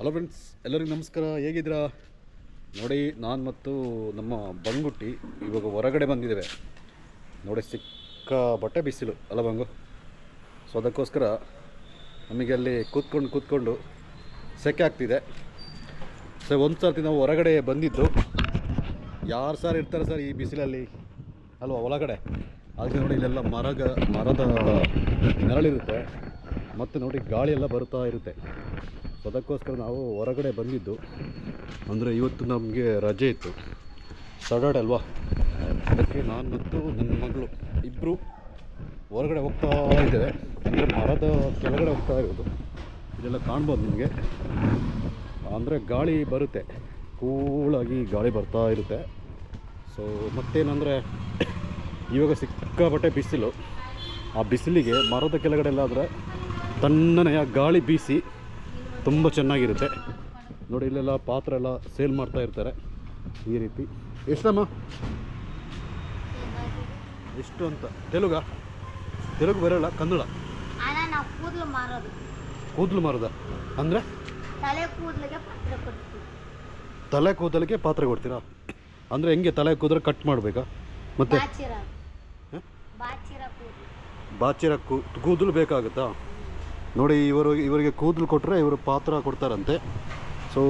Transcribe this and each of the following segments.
Hello friends ಎಲ್ಲರಿಗೂ ನಮಸ್ಕಾರ, ಹೇಗಿದ್ದೀರಾ? ನೋಡಿ, ನಾನು ಮತ್ತು ನಮ್ಮ ಬಂಗುಟ್ಟಿ ಇವಾಗ ಹೊರಗಡೆ ಬಂದಿದ್ದೇವೆ. ನೋಡಿ, ಸಿಕ್ಕ ಬಟ್ಟೆ ಬಿಸಿಲು. ಅಲ್ಲ ಬಂಗು? ಸೊ ಅದಕ್ಕೋಸ್ಕರ ನಮಗೆ ಅಲ್ಲಿ ಕೂತ್ಕೊಂಡು ಕೂತ್ಕೊಂಡು ಸೆಕೆ ಆಗ್ತಿದೆ. ಸೊ ಒಂದು ಸರ್ತಿ ನಾವು ಹೊರಗಡೆ ಬಂದಿದ್ದು. ಯಾರು ಸರ್ ಇರ್ತಾರೆ ಸರ್ ಈ ಬಿಸಿಲಲ್ಲಿ? ಅಲ್ವಾ, ಒಳಗಡೆ? ಆದರೆ ನೋಡಿ, ಇಲ್ಲೆಲ್ಲ ಮರಗ, ಮರದ ನೆರಳಿರುತ್ತೆ. ಮತ್ತು ನೋಡಿ ಗಾಳಿ ಎಲ್ಲ ಬರ್ತಾ ಇರುತ್ತೆ. ಸೊ ಅದಕ್ಕೋಸ್ಕರ ನಾವು ಹೊರಗಡೆ ಬಂದಿದ್ದು. ಅಂದರೆ ಇವತ್ತು ನಮಗೆ ರಜೆ ಇತ್ತು. ಸಾಟರ್ಡೆ ಅಲ್ವಾ? ಅದಕ್ಕೆ ನಾನು ಮತ್ತು ನನ್ನ ಮಗಳು ಇಬ್ಬರು ಹೊರಗಡೆ ಹೋಗ್ತಾ ಇದ್ದೇವೆ. ಅಂದರೆ ಮರದ ಕೆಳಗಡೆ ಹೋಗ್ತಾ ಇರೋದು. ಇದೆಲ್ಲ ಕಾಣ್ಬೋದು ನಿಮಗೆ? ಅಂದರೆ ಗಾಳಿ ಬರುತ್ತೆ. ಕೂಳಾಗಿ ಗಾಳಿ ಬರ್ತಾ ಇರುತ್ತೆ. ಸೊ ಮತ್ತೇನಂದರೆ ಇವಾಗ ಸಿಕ್ಕಾಪಟ್ಟೆ ಬಿಸಿಲು. ಆ ಬಿಸಿಲಿಗೆ ಮರದ ಕೆಳಗಡೆ ಎಲ್ಲಾದರೆ ತಣ್ಣನೆಯ ಗಾಳಿ ಬೀಸಿ ತುಂಬ ಚೆನ್ನಾಗಿರುತ್ತೆ. ನೋಡಿ ಇಲ್ಲೆಲ್ಲ ಪಾತ್ರೆ ಎಲ್ಲ ಸೇಲ್ ಮಾಡ್ತಾ ಇರ್ತಾರೆ. ಈ ರೀತಿ. ಎಷ್ಟಮ್ಮ? ಎಷ್ಟು ಅಂತ. ತೆಲುಗ? ತೆಲುಗು ಬರೋಲ್ಲ ಕನ್ನಡ. ಕೂದಲು ಮಾರದ. ಅಂದರೆ? ತಲೆ ಕೂದಲಿಗೆ ಪತ್ರ ಕೊಡ್ತೀರಾ? ಅಂದರೆ ಹೆಂಗೆ ತಲೆ ಕೂದಲು ಕಟ್ ಮಾಡಬೇಕಾ? ಮತ್ತೆ? ಬಾಚಿರ. ಕೂದಲು ಬೇಕಾಗುತ್ತಾ? ನೋಡಿ, ಇವರು, ಇವರಿಗೆ ಕೂದಲು ಕೊಟ್ಟರೆ ಇವರು ಪಾತ್ರ ಕೊಡ್ತಾರಂತೆ. ಸೊ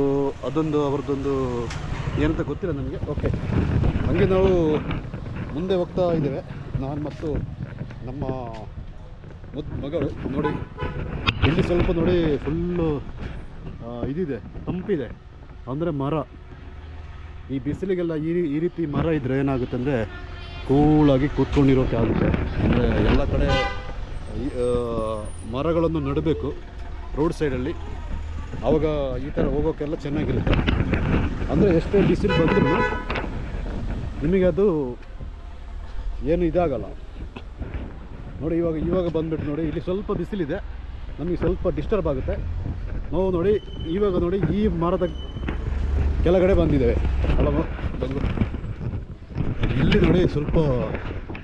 ಅದೊಂದು, ಅವ್ರದ್ದೊಂದು, ಏನಂತ ಗೊತ್ತಿಲ್ಲ ನನಗೆ ಓಕೆ ಹಂಗೆ ನಾವು ಮುಂದೆ ಹೋಗ್ತಾ ಇದ್ದೇವೆ. ನಾನು ಮತ್ತು ನಮ್ಮ ಮಗಳು. ನೋಡಿ, ಇಲ್ಲಿ ಸ್ವಲ್ಪ ನೋಡಿ ಫುಲ್ಲು ಇದಿದೆ, ತಂಪಿದೆ. ಅಂದರೆ ಮರ. ಈ ಬಿಸಿಲಿಗೆಲ್ಲ ಈ ಈ ರೀತಿ ಮರ ಇದ್ದರೆ ಏನಾಗುತ್ತೆ ಅಂದರೆ, ಕೂಳಾಗಿ ಕೂತ್ಕೊಂಡಿರೋಕೆ ಆಗುತ್ತೆ. ಅಂದರೆ ಎಲ್ಲ ಕಡೆ ಮರಗಳನ್ನು ನೆಡಬೇಕು ರೋಡ್ ಸೈಡಲ್ಲಿ. ಆವಾಗ ಈ ಥರ ಹೋಗೋಕ್ಕೆಲ್ಲ ಚೆನ್ನಾಗಿರುತ್ತೆ. ಅಂದರೆ ಎಷ್ಟೇ ಬಿಸಿಲು ಬಂದರೂ ನಿಮಗೆ ಅದು ಏನು ಇದಾಗಲ್ಲ. ನೋಡಿ, ಇವಾಗ ಇವಾಗ ಬಂದ್ಬಿಟ್ಟು ನೋಡಿ, ಇಲ್ಲಿ ಸ್ವಲ್ಪ ಬಿಸಿಲಿದೆ. ನಮಗೆ ಸ್ವಲ್ಪ ಡಿಸ್ಟರ್ಬ್ ಆಗುತ್ತೆ. ನಾವು ನೋಡಿ, ಇವಾಗ ನೋಡಿ, ಈ ಮರದ ಕೆಳಗಡೆ ಬಂದಿದ್ದೇವೆ. ಅಲ್ಲ ಇಲ್ಲಿ ನೋಡಿ ಸ್ವಲ್ಪ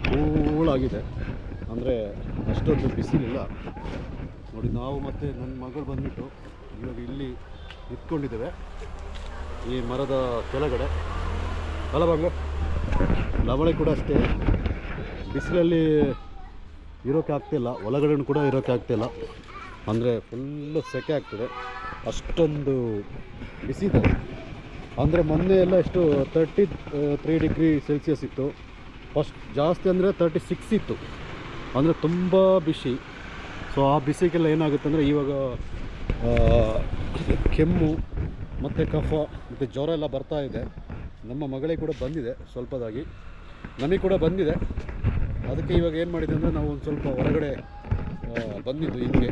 ಕೂಳಾಗಿದೆ ಅಂದರೆ ಅಷ್ಟೊಂದು ಬಿಸಿಲಿಲ್ಲ. ನೋಡಿ, ನಾವು ಮತ್ತು ನನ್ನ ಮಗಳು ಬಂದ್ಬಿಟ್ಟು ಇವಾಗ ಇಲ್ಲಿ ನಿಂತ್ಕೊಂಡಿದ್ದೇವೆ. ಈ ಮರದ ಕೆಳಗಡೆ. ಅಲ್ಲ ಬಂಗು ಲವಳೆ ಕೂಡ ಅಷ್ಟೇ. ಬಿಸಿಲಲ್ಲಿ ಇರೋಕ್ಕೆ ಆಗ್ತಿಲ್ಲ ಒಳಗಡೆ ಕೂಡ ಇರೋಕ್ಕೆ ಆಗ್ತಿಲ್ಲ ಅಂದರೆ ಫುಲ್ಲು ಸೆಕೆ ಆಗ್ತದೆ. ಅಷ್ಟೊಂದು ಬಿಸಿ ಇದೆ. ಅಂದರೆ ಮೊನ್ನೆ ಎಲ್ಲ ಎಷ್ಟು ತರ್ಟಿ ತ್ರೀ ಡಿಗ್ರಿ ಸೆಲ್ಸಿಯಸ್ ಇತ್ತು. ಫಸ್ಟ್ ಜಾಸ್ತಿ ಅಂದರೆ ತರ್ಟಿ ಸಿಕ್ಸ್ ಇತ್ತು. ಅಂದರೆ ತುಂಬ ಬಿಸಿ. ಸೊ ಆ ಬಿಸಿಗೆಲ್ಲ ಏನಾಗುತ್ತೆ ಅಂದರೆ ಇವಾಗ ಕೆಮ್ಮು ಮತ್ತು ಕಫ ಮತ್ತು ಜ್ವರ ಎಲ್ಲ ಬರ್ತಾ ಇದೆ. ನಮ್ಮ ಮಗಳಿಗೆ ಕೂಡ ಬಂದಿದೆ ಸ್ವಲ್ಪದಾಗಿ. ನಮಗೆ ಕೂಡ ಬಂದಿದೆ. ಅದಕ್ಕೆ ಇವಾಗ ಏನು ಮಾಡಿದೆ ಅಂದರೆ ನಾವು ಒಂದು ಸ್ವಲ್ಪ ಹೊರಗಡೆ ಬಂದಿದ್ದು ಹಿಂಗೆ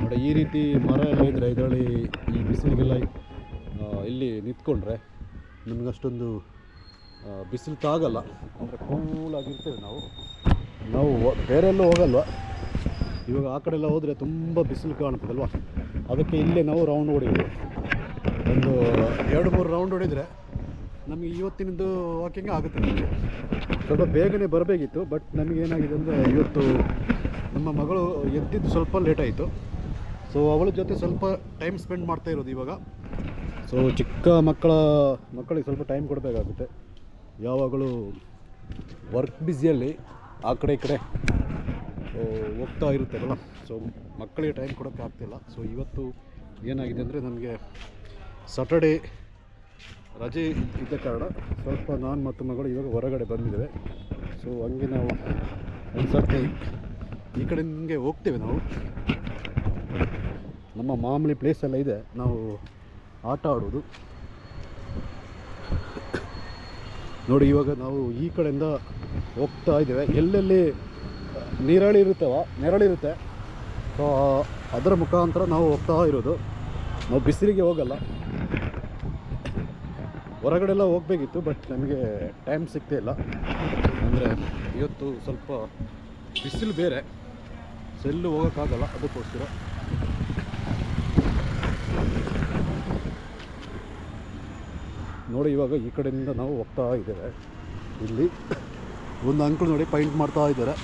ನೋಡಿ, ಈ ರೀತಿ ಮರ ಎಲ್ಲ ಇದ್ದರೆ ಇದರಲ್ಲಿ ಈ ಬಿಸಿಲಿಗೆಲ್ಲ ಇಲ್ಲಿ ನಿಂತ್ಕೊಂಡ್ರೆ ನಮಗಷ್ಟೊಂದು ಬಿಸಿಲು ತಾಗಲ್ಲ. ಅಂದರೆ ಕೂಲಾಗಿರ್ತೇವೆ ನಾವು. ನಾವು ಬೇರೆಲ್ಲೂ ಹೋಗಲ್ವ? ಇವಾಗ ಆ ಕಡೆ ಎಲ್ಲ ಹೋದರೆ ತುಂಬ ಬಿಸಿಲು ಕಾಣ್ತದಲ್ವ? ಅದಕ್ಕೆ ಇಲ್ಲೇ ನಾವು ರೌಂಡ್ ಹೊಡಿದ್ವಿ ಒಂದು ಎರಡು ಮೂರು ರೌಂಡ್ ಹೊಡಿದರೆ ನಮಗೆ ಇವತ್ತಿನದು ವಾಕಿಂಗ್ ಆಗುತ್ತೆ ನಮಗೆ. ಸ್ವಲ್ಪ ಬೇಗನೆ ಬರಬೇಕಿತ್ತು ಬಟ್ ನಮಗೇನಾಗಿದೆ ಅಂದರೆ ಇವತ್ತು ನಮ್ಮ ಮಗಳು ಎದ್ದಿದ್ದು ಸ್ವಲ್ಪ ಲೇಟ್ ಆಯಿತು. ಸೊ ಅವಳ ಜೊತೆ ಸ್ವಲ್ಪ ಟೈಮ್ ಸ್ಪೆಂಡ್ ಮಾಡ್ತಾ ಇರೋದು ಇವಾಗ. ಸೊ ಚಿಕ್ಕ ಮಕ್ಕಳ, ಮಕ್ಕಳಿಗೆ ಸ್ವಲ್ಪ ಟೈಮ್ ಕೊಡಬೇಕಾಗುತ್ತೆ. ಯಾವಾಗಲೂ ವರ್ಕ್ ಬ್ಯುಸಿಯಲ್ಲಿ ಆ ಕಡೆ ಈ ಕಡೆ ಹೋಗ್ತಾ ಇರುತ್ತೆ ಇರುತ್ತಲ್ಲ ಸೊ ಮಕ್ಕಳಿಗೆ ಟೈಮ್ ಕೊಡೋಕ್ಕೆ ಆಗ್ತಿಲ್ಲ. ಸೊ ಇವತ್ತು ಏನಾಗಿದೆ ಅಂದರೆ ನಮಗೆ ಸಾಟರ್ಡೇ ರಜೆ ಇದ್ದ ಕಾರಣ ಸ್ವಲ್ಪ ನಾನು ಮತ್ತು ಮಗಳು ಇವಾಗ ಹೊರಗಡೆ ಬಂದಿದ್ದೇವೆ. ಸೊ ಹಂಗೆ ನಾವು ಒಂದು ಈ ಕಡೆ ಹಿಂಗೆ ಹೋಗ್ತೇವೆ ನಾವು. ನಮ್ಮ ಮಾಮೂಲಿ ಪ್ಲೇಸೆಲ್ಲ ಇದೆ. ನಾವು ಆಟ ಆಡೋದು. ನೋಡಿ, ಇವಾಗ ನಾವು ಈ ಕಡೆಯಿಂದ ಹೋಗ್ತಾ ಇದ್ದೇವೆ. ಎಲ್ಲೆಲ್ಲಿ ನೀರಳಿ ನೆರಳಿ ನೆರಳಿರುತ್ತೆ ಸೊ ಅದರ ಮುಖಾಂತರ ನಾವು ಹೋಗ್ತಾ ಇರೋದು. ನಾವು ಬಿಸಿಲಿಗೆ ಹೋಗಲ್ಲ. ಹೊರಗಡೆ ಎಲ್ಲ ಹೋಗಬೇಕಿತ್ತು ಬಟ್ ನಮಗೆ ಟೈಮ್ ಸಿಗ್ತಾ ಇಲ್ಲ. ಅಂದರೆ ಇವತ್ತು ಸ್ವಲ್ಪ ಬಿಸಿಲು ಬೇರೆ. ಸೆಲ್ಲು ಹೋಗೋಕ್ಕಾಗಲ್ಲ ಅದಕ್ಕೋಸ್ಕರ. ನೋಡಿ ಇವಾಗ ಈ ಕಡೆಯಿಂದ ನಾವು ಹೋಗ್ತಾ ಇದ್ದೇವೆ. ಇಲ್ಲಿ. ಒಂದು ಅಂಕಲ್ ನೋಡಿ ಪೈಂಟ್ ಮಾಡ್ತಾ ಇದ್ದಾರೆ.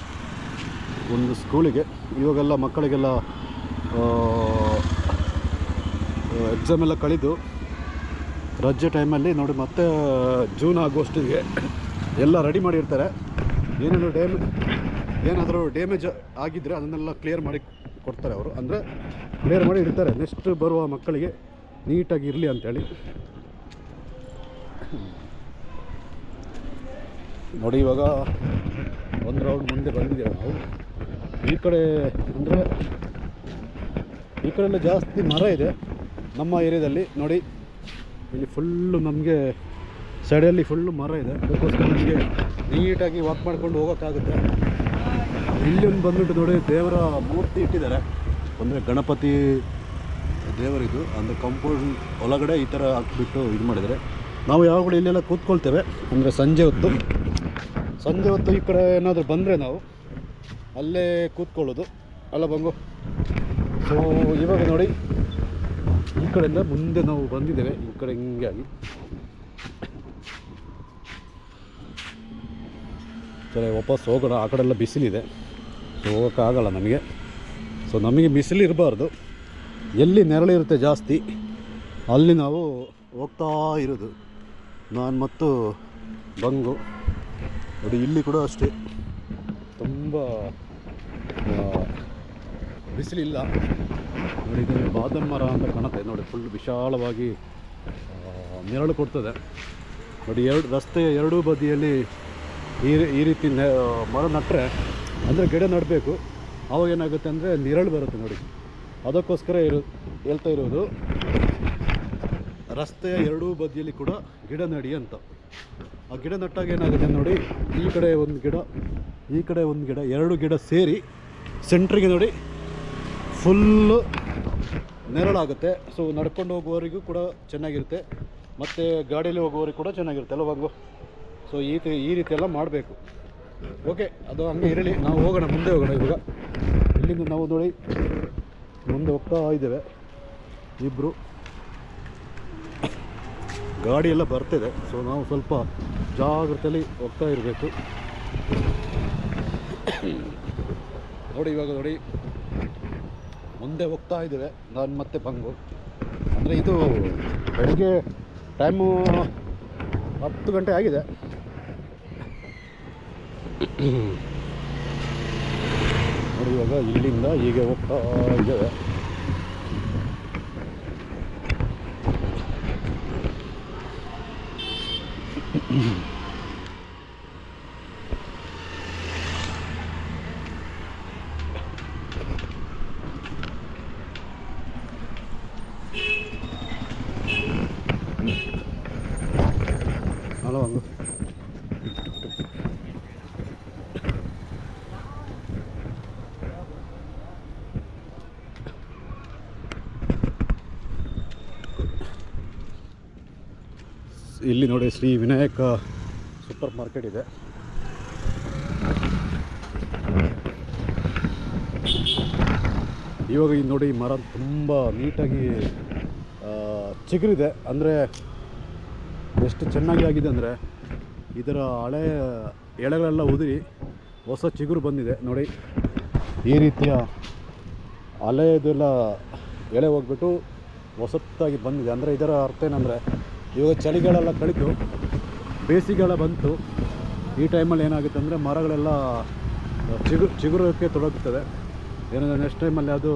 ಒಂದು ಸ್ಕೂಲಿಗೆ. ಇವಾಗೆಲ್ಲ ಮಕ್ಕಳಿಗೆಲ್ಲ ಎಕ್ಸಾಮ್ ಎಲ್ಲ ಕಳೆದು ರಜೆ ಟೈಮಲ್ಲಿ ನೋಡಿ ಮತ್ತೆ ಜೂನ್ ಆಗೋಸ್ಟಿಗೆ ಎಲ್ಲ ರೆಡಿ ಮಾಡಿರ್ತಾರೆ. ಏನೇನು ಡ್ಯಾಮ್ ಏನಾದರೂ ಡ್ಯಾಮೇಜ್ ಆಗಿದ್ದರೆ ಅದನ್ನೆಲ್ಲ ಕ್ಲಿಯರ್ ಮಾಡಿ ಕೊಡ್ತಾರೆ ಅವರು. ಅಂದರೆ ಕ್ಲಿಯರ್ ಮಾಡಿ ಇಡ್ತಾರೆ. ನೆಕ್ಸ್ಟ್ ಬರುವ ಮಕ್ಕಳಿಗೆ ನೀಟಾಗಿ ಇರಲಿ ಅಂತೇಳಿ. ನೋಡಿ, ಇವಾಗ ಒಂದು ರೌಂಡ್ ಮುಂದೆ ಬಂದಿದ್ದೇವೆ ನಾವು? ಈ ಕಡೆ ಅಂದರೆ ಈ ಕಡೆಯೆಲ್ಲ ಜಾಸ್ತಿ ಮರ ಇದೆ ನಮ್ಮ ಏರಿಯಾದಲ್ಲಿ. ನೋಡಿ, ಇಲ್ಲಿ ಫುಲ್ಲು ನಮಗೆ ಸೈಡಲ್ಲಿ ಫುಲ್ಲು ಮರ ಇದೆ. ಅದಕ್ಕೋಸ್ಕರ ನಮಗೆ ನೀಟಾಗಿ ವಾಕ್ ಮಾಡ್ಕೊಂಡು ಹೋಗೋಕ್ಕಾಗುತ್ತೆ. ಇಲ್ಲಿ ಒಂದು ಬಂದ್ಬಿಟ್ಟು ನೋಡಿ, ದೇವರ ಮೂರ್ತಿ ಇಟ್ಟಿದ್ದಾರೆ. ಅಂದರೆ ಗಣಪತಿ ದೇವರಿದು, ಅಂದರೆ ಕಾಂಪೌಂಡ್ ಒಳಗಡೆ ಈ ಥರ ಹಾಕ್ಬಿಟ್ಟು ಇದು ಮಾಡಿದ್ದಾರೆ. ನಾವು ಯಾವಾಗಲೂ ಇಲ್ಲೆಲ್ಲ ಕೂತ್ಕೊಳ್ತೇವೆ, ಅಂದರೆ ಸಂಜೆ ಹೊತ್ತು. ಸಂಜೆ ಹೊತ್ತು ಈ ಕಡೆ ಏನಾದರೂ ಬಂದರೆ ನಾವು ಅಲ್ಲೇ ಕೂತ್ಕೊಳ್ಳೋದು. ಅಲ್ಲ ಬಂಗು? ಸೊ ಇವಾಗ ನೋಡಿ, ಈ ಕಡೆಯಿಂದ ಮುಂದೆ ನಾವು ಬಂದಿದ್ದೇವೆ. ಈ ಕಡೆ ಹಿಂಗೆ ಆಗಿ. ಸರಿ, ವಾಪಸ್ ಹೋಗೋಣ. ಆ ಕಡೆ ಎಲ್ಲ ಬಿಸಿಲಿದೆ. ಹೋಗೋಕ್ಕಾಗಲ್ಲ ನಮಗೆ. ಸೊ ನಮಗೆ ಬಿಸಿಲು ಇರಬಾರ್ದು. ಎಲ್ಲಿ ನೆರಳಿರುತ್ತೆ ಜಾಸ್ತಿ, ಅಲ್ಲಿ ನಾವು ಹೋಗ್ತಾ ಇರೋದು. ನಾನು ಮತ್ತು ಬಂಗು. ನೋಡಿ, ಇಲ್ಲಿ ಕೂಡ ಅಷ್ಟೇ. ತುಂಬ ಬಿಸಿಲಿಲ್ಲ. ನೋಡಿ ಇದನ್ನು ಬಾದಾಮ್ ಮರ ಅಂತ ಕಾಣುತ್ತೆ. ನೋಡಿ ಫುಲ್ ವಿಶಾಲವಾಗಿ ನೆರಳು ಕೊಡ್ತದೆ. ನೋಡಿ, ಎರಡು, ರಸ್ತೆಯ ಎರಡೂ ಬದಿಯಲ್ಲಿ ಈ ಈ ರೀತಿ ಮರ ನಟ್ಟರೆ ಅಂದರೆ ಗಿಡ ನಡಬೇಕು. ಆವಾಗ ಏನಾಗುತ್ತೆ ಅಂದರೆ, ನೆರಳು ಬರುತ್ತೆ ನೋಡಿ. ಅದಕ್ಕೋಸ್ಕರ ಇರು, ಹೇಳ್ತಾ ಇರೋದು, ರಸ್ತೆಯ ಎರಡೂ ಬದಿಯಲ್ಲಿ ಕೂಡ ಗಿಡ ನಡಿ ಅಂತ. ಆ ಗಿಡ ನಟ್ಟಾಗ ಏನಾಗುತ್ತೆ ನೋಡಿ, ಈ ಕಡೆ ಒಂದು ಗಿಡ, ಈ ಕಡೆ ಒಂದು ಗಿಡ, ಎರಡು ಗಿಡ ಸೇರಿ ಸೆಂಟ್ರಿಗೆ ನೋಡಿ ಫುಲ್ಲು ನೆರಳಾಗುತ್ತೆ. ಸೊ ನಡ್ಕೊಂಡು ಹೋಗುವವರಿಗೂ ಕೂಡ ಚೆನ್ನಾಗಿರುತ್ತೆ. ಮತ್ತು ಗಾಡಿಯಲ್ಲಿ ಹೋಗುವವರಿಗೂ ಕೂಡ ಚೆನ್ನಾಗಿರುತ್ತೆ ಅಲ್ಲ ಬಂಗು ಸೊ ಈ ಈ ರೀತಿ ಎಲ್ಲ ಮಾಡಬೇಕು. ಓಕೆ ಅದು ಹಂಗೆ ಇರಲಿ. ನಾವು ಹೋಗೋಣ, ಮುಂದೆ ಹೋಗೋಣ ಇವಾಗ. ಇಲ್ಲಿಂದ ನಾವು ನೋಡಿ, ಮುಂದೆ ಹೋಗ್ತಾ ಇದ್ದೇವೆ. ಇಬ್ಬರು ಗಾಡಿ ಎಲ್ಲ ಬರ್ತಿದೆ. ಸೊ ನಾವು ಸ್ವಲ್ಪ ಜಾಗ್ರತೆಯಲ್ಲಿ ಹೋಗ್ತಾ ಇರಬೇಕು. ನೋಡಿ, ಇವಾಗ ನೋಡಿ. ಮುಂದೆ ಹೋಗ್ತಾ ಇದ್ದೇವೆ. ನಾನು ಮತ್ತೆ ಬಂಗು. ಅಂದರೆ ಇದು ಬೆಳಗ್ಗೆ ಟೈಮು ಹತ್ತು ಗಂಟೆ ಆಗಿದೆ. ನೋಡಿ, ಇವಾಗ ಇಲ್ಲಿಂದ ಹೀಗೆ ಹೋಗ್ತಾ ಇದ್ದೇವೆ ಹಲೋ ಒಂದು ಇಲ್ಲಿ ನೋಡಿ ಶ್ರೀ ವಿನಾಯಕ ಸೂಪರ್ ಮಾರ್ಕೆಟ್ ಇದೆ. ಇವಾಗ ಇಲ್ಲಿ ನೋಡಿ ಮರ ತುಂಬ ನೀಟಾಗಿ ಚಿಗುರಿದೆ. ಅಂದರೆ ಎಷ್ಟು ಚೆನ್ನಾಗಿ ಆಗಿದೆ ಅಂದರೆ ಇದರ ಹಳೆ ಎಳೆಗಳೆಲ್ಲ ಉದುರಿ ಹೊಸ ಚಿಗುರು ಬಂದಿದೆ. ನೋಡಿ ಈ ರೀತಿಯ ಹಳೆಯದೆಲ್ಲ ಎಳೆ ಹೋಗ್ಬಿಟ್ಟು ಹೊಸತ್ತಾಗಿ ಬಂದಿದೆ. ಅಂದರೆ ಇದರ ಅರ್ಥ ಏನಂದರೆ ಇವಾಗ ಚಳಿಗಳೆಲ್ಲ ಕಳಿತು ಬೇಸಿಗೆಗಳ ಬಂತು. ಈ ಟೈಮಲ್ಲಿ ಏನಾಗುತ್ತೆ ಅಂದರೆ ಮರಗಳೆಲ್ಲ ಚಿಗುರು ಚಿಗುರೋಕ್ಕೆ ತೊಡಗುತ್ತದೆ ಏನಂದರೆ ನೆಕ್ಸ್ಟ್ ಟೈಮಲ್ಲಿ ಅದು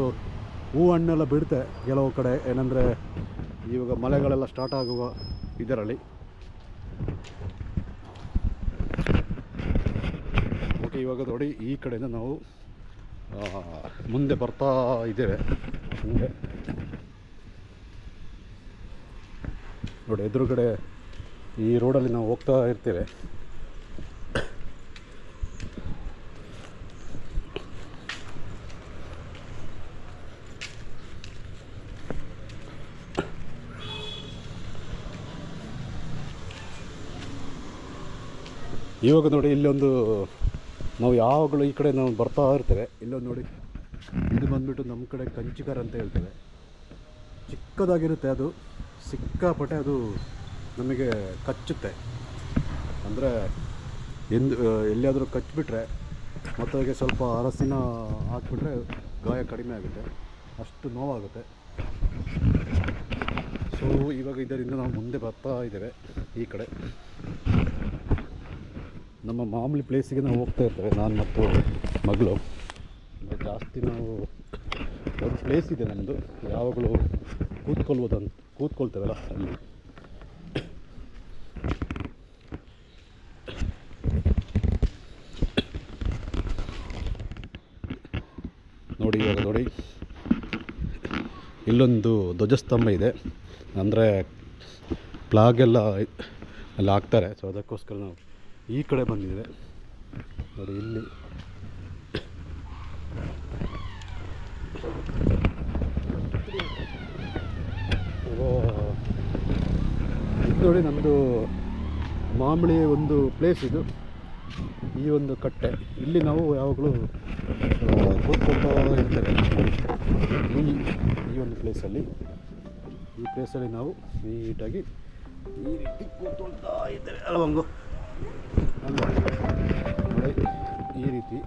ಹೂ ಹಣ್ಣೆಲ್ಲ ಬಿಡುತ್ತೆ ಕೆಲವು ಕಡೆ. ಏನಂದರೆ ಇವಾಗ ಮಳೆಗಳೆಲ್ಲ ಸ್ಟಾರ್ಟ್ ಆಗುವ ಇದರಲ್ಲಿ. ಓಕೆ ಇವಾಗ ನೋಡಿ, ಈ ಕಡೆಯಿಂದ ನಾವು ಮುಂದೆ ಬರ್ತಾ ಇದ್ದೇವೆ. ಮುಂದೆ ನೋಡಿ, ಎದುರುಗಡೆ ಈ ರೋಡಲ್ಲಿ ನಾವು ಹೋಗ್ತಾ ಇರ್ತೇವೆ. ಇವಾಗ ನೋಡಿ, ಇಲ್ಲೊಂದು ನಾವು ಯಾವಾಗಲೂ ಈ ಕಡೆ ನಾವು ಬರ್ತಾ ಇರ್ತೇವೆ. ಇಲ್ಲೊಂದು ನೋಡಿ, ಇದು ಬಂದ್ಬಿಟ್ಟು ನಮ್ಮ ಕಡೆ ಕಂಚಿಕರ್ ಅಂತ ಹೇಳ್ತೇವೆ. ಚಿಕ್ಕದಾಗಿರುತ್ತೆ ಅದು. ಸಿಕ್ಕಾಪಟ್ಟೆ ಅದು ನಮಗೆ ಕಚ್ಚುತ್ತೆ. ಅಂದರೆ ಎಂದು ಎಲ್ಲಿಯಾದರೂ ಕಚ್ಚಿಬಿಟ್ರೆ ಮತ್ತು ಸ್ವಲ್ಪ ಅರಸಿನ ಹಾಕ್ಬಿಟ್ರೆ ಗಾಯ ಕಡಿಮೆ ಆಗುತ್ತೆ. ಅಷ್ಟು ನೋವಾಗುತ್ತೆ. ಸೊ ಇವಾಗ ಇದರಿಂದ ನಾವು ಮುಂದೆ ಬರ್ತಾ ಇದ್ದೇವೆ ಈ ಕಡೆ. ನಮ್ಮ ಮಾಮೂಲಿ ಪ್ಲೇಸಿಗೆ ನಾವು ಹೋಗ್ತಾ ಇರ್ತೇವೆ. ನಾನು ಮತ್ತು ಮಗಳು. ಜಾಸ್ತಿ ನಾವು, ಒಂದು ಪ್ಲೇಸ್ ಇದೆ ನಮ್ಮದು ಯಾವಾಗಲೂ ಕೂತ್ಕೊಳ್ಬೋದು ಕೂತ್ಕೊಳ್ತೇವಲ್ಲ ಅಲ್ಲಿ ನೋಡಿ, ಇವಾಗ ನೋಡಿ. ಇಲ್ಲೊಂದು ಧ್ವಜಸ್ತಂಭ ಇದೆ. ಅಂದರೆ ಪ್ಲಾಗೆಲ್ಲ ಅಲ್ಲಿ ಹಾಕ್ತಾರೆ. ಸೊ ಅದಕ್ಕೋಸ್ಕರ ನಾವು ಈ ಕಡೆ ಬಂದಿದ್ದೇವೆ. ನೋಡಿ, ಇಲ್ಲಿ. ಓ, ನಮ್ಮದು ಮಾಮೂಲಿ ಒಂದು ಪ್ಲೇಸ್ ಇದು. ಈ ಒಂದು ಕಟ್ಟೆ. ಇಲ್ಲಿ ನಾವು ಯಾವಾಗಲೂ ಕೂತ್ಕೊಂಡು ಇರ್ತೇವೆ ಈ ಈ ಒಂದು ಪ್ಲೇಸಲ್ಲಿ ಈ ಪ್ಲೇಸಲ್ಲಿ ನಾವು ನೀಟಾಗಿ ಈ ರೀತಿ ಕೂತ್ಕೊಳ್ತಾ ಇದ್ದೇವೆ ಅಲ್ವಂಗು. ಈ ರೀತಿ.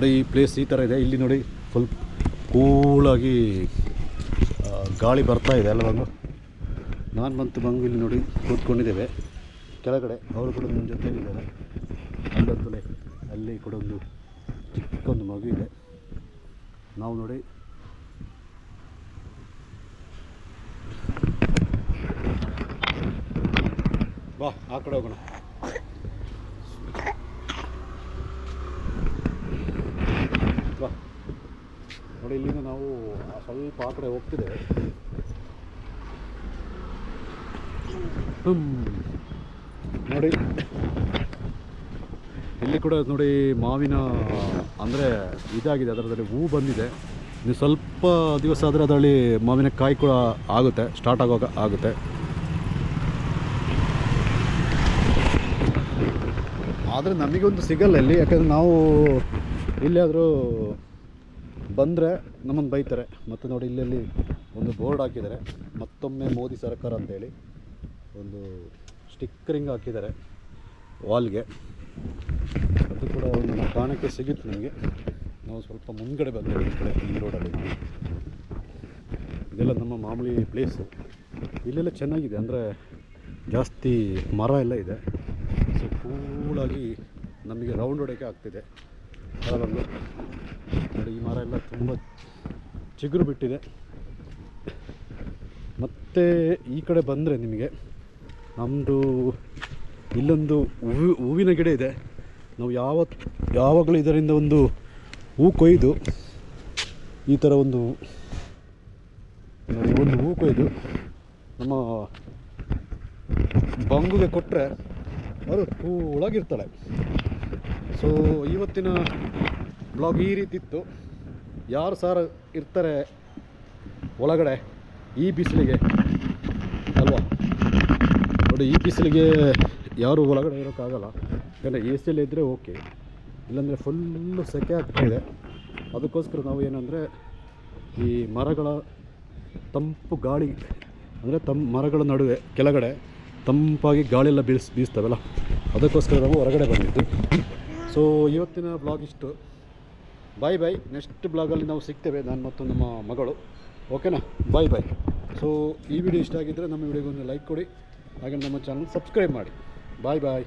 ನೋಡಿ, ಈ ಪ್ಲೇಸ್ ಈ ಥರ ಇದೆ. ಇಲ್ಲಿ ನೋಡಿ ಫುಲ್ ಕೂಲಾಗಿ ಗಾಳಿ ಬರ್ತಾ ಇದೆ ಬಂಗು ನಾನು ಬಂತು ಬಂಗು ಇಲ್ಲಿ ನೋಡಿ ಕೂತ್ಕೊಂಡಿದ್ದೇವೆ. ಕೆಳಗಡೆ ಅವರು ಕೂಡ ನನ್ನ ಜೊತೆ ಇದ್ದಾರೆ. ಅಲ್ಲಿ ಕೂಡ ಒಂದು ಚಿಕ್ಕೊಂದು ಮಗು ಇದೆ. ನಾವು ನೋಡಿ. ಬಾ, ಆ ಕಡೆ ಹೋಗೋಣ ಬಾ ನೋಡಿ, ಇಲ್ಲಿಂದ ನಾವು ಸ್ವಲ್ಪ ಆ ಕಡೆ ಹೋಗ್ತಿದ್ದೇವೆ ಹ್ಮ್. ನೋಡಿ. ಇಲ್ಲಿ ಕೂಡ ನೋಡಿ, ಮಾವಿನ, ಅಂದರೆ ಇದಾಗಿದೆ, ಅದರಲ್ಲಿ ಹೂ ಬಂದಿದೆ. ನೀವು ಸ್ವಲ್ಪ ದಿವಸ ಆದರೆ ಅದರಲ್ಲಿ ಮಾವಿನಕಾಯಿ ಕೂಡ ಆಗುತ್ತೆ ಸ್ಟಾರ್ಟ್ ಆಗೋ ಆಗುತ್ತೆ. ಆದರೆ ನಮಗೊಂದು ಸಿಗಲ್ಲ ಇಲ್ಲಿ, ಯಾಕಂದರೆ ನಾವು ಎಲ್ಲಿಯಾದರೂ ಬಂದರೆ ನಮ್ಮನ್ನು ಬೈತಾರೆ. ಮತ್ತು ನೋಡಿ ಇಲ್ಲೆಲ್ಲಿ ಒಂದು ಬೋರ್ಡ್ ಹಾಕಿದ್ದಾರೆ. ಮತ್ತೊಮ್ಮೆ ಮೋದಿ ಸರ್ಕಾರ ಅಂತೇಳಿ ಒಂದು ಸ್ಟಿಕ್ಕರಿಂಗ್ ಹಾಕಿದ್ದಾರೆ ವಾಲ್ಗೆ ಅದು ಕೂಡ ಒಂದು ಕಾಣಕ್ಕೆ ಸಿಗುತ್ತೆ ನಮಗೆ. ನಾವು ಸ್ವಲ್ಪ ಮುಂದ್ಗಡೆ ಬಂದೇವೆ ಈ ಕಡೆ ಈ ರೋಡಲ್ಲಿ ಇದೆಲ್ಲ ನಮ್ಮ ಮಾಮೂಲಿ ಪ್ಲೇಸು ಇಲ್ಲೆಲ್ಲ ಚೆನ್ನಾಗಿದೆ. ಅಂದರೆ ಜಾಸ್ತಿ ಮರ ಎಲ್ಲ ಇದೆ. ಸೊ ಕೂಲಾಗಿ ನಮಗೆ ರೌಂಡ್ ಹೊಡೆಯೋಕ್ಕೆ ಆಗ್ತಿದೆ. ಒಂದು ನೋಡಿ, ಈ ಮರ ಎಲ್ಲ ತುಂಬ ಚಿಗುರು ಬಿಟ್ಟಿದೆ. ಮತ್ತು ಈ ಕಡೆ ಬಂದರೆ ನಿಮಗೆ ನಮ್ಮದು ಇಲ್ಲೊಂದು ಹೂವು, ಹೂವಿನ ಗಿಡ ಇದೆ. ನಾವು ಯಾವ ಯಾವಾಗಲೂ ಇದರಿಂದ ಒಂದು ಹೂ ಕೊಯ್ದು, ಈ ಥರ ಒಂದು ಒಂದು ಹೂ ಕೊಯ್ದು ನಮ್ಮ ಬಂಗುಗೆ ಕೊಟ್ಟರೆ ಅದು ಒಳಗಿರ್ತಾಳೆ. ಸೊ ಇವತ್ತಿನ ಬ್ಲಾಗ್ ಈ ರೀತಿ ಇತ್ತು. ಯಾರು ಸಾರ ಇರ್ತಾರೆ ಒಳಗಡೆ, ಈ ಬಿಸಿಲಿಗೆ ಅಲ್ವಾ? ನೋಡಿ, ಈ ಬಿಸಿಲಿಗೆ ಯಾರು ಒಳಗಡೆ ಇರೋಕ್ಕಾಗಲ್ಲ. ಯಾಕಂದರೆ ಎ ಸಿಯಲ್ಲಿ ಇದ್ದರೆ ಓಕೆ ಇಲ್ಲಾಂದರೆ ಫುಲ್ಲು ಸೆಕೆ ಆಗ್ತಾ ಇದೆ ಅದಕ್ಕೋಸ್ಕರ ನಾವು ಏನಂದರೆ ಈ ಮರಗಳ ತಂಪು ಗಾಳಿ, ಅಂದರೆ ತಮ್ಮ ಮರಗಳ ನಡುವೆ ಕೆಳಗಡೆ ತಂಪಾಗಿ ಗಾಳಿಯೆಲ್ಲ ಬೀಳ್ಸಿ ಬೀಸ್ತವಲ್ಲ? ಅದಕ್ಕೋಸ್ಕರ ನಾವು ಹೊರಗಡೆ ಬಂದಿದ್ದು. ಸೊ ಇವತ್ತಿನ ಬ್ಲಾಗ್ ಇಷ್ಟು. ಬಾಯ್ ಬಾಯ್ ನೆಕ್ಸ್ಟ್ ಬ್ಲಾಗಲ್ಲಿ ನಾವು ಸಿಗ್ತೇವೆ. ನಾನು ಮತ್ತು ನಮ್ಮ ಮಗಳು. ಓಕೆನಾ ಬಾಯ್ ಬಾಯ್ ಸೊ ಈ ವಿಡಿಯೋ ಇಷ್ಟ ಆಗಿದ್ದರೆ ನಮ್ಮ ವಿಡಿಯೋಗೊಂದು ಲೈಕ್ ಕೊಡಿ. ಹಾಗೆ ನಮ್ಮ ಚಾನಲ್ ಸಬ್ಸ್ಕ್ರೈಬ್ ಮಾಡಿ. ಬಾಯ್ ಬಾಯ್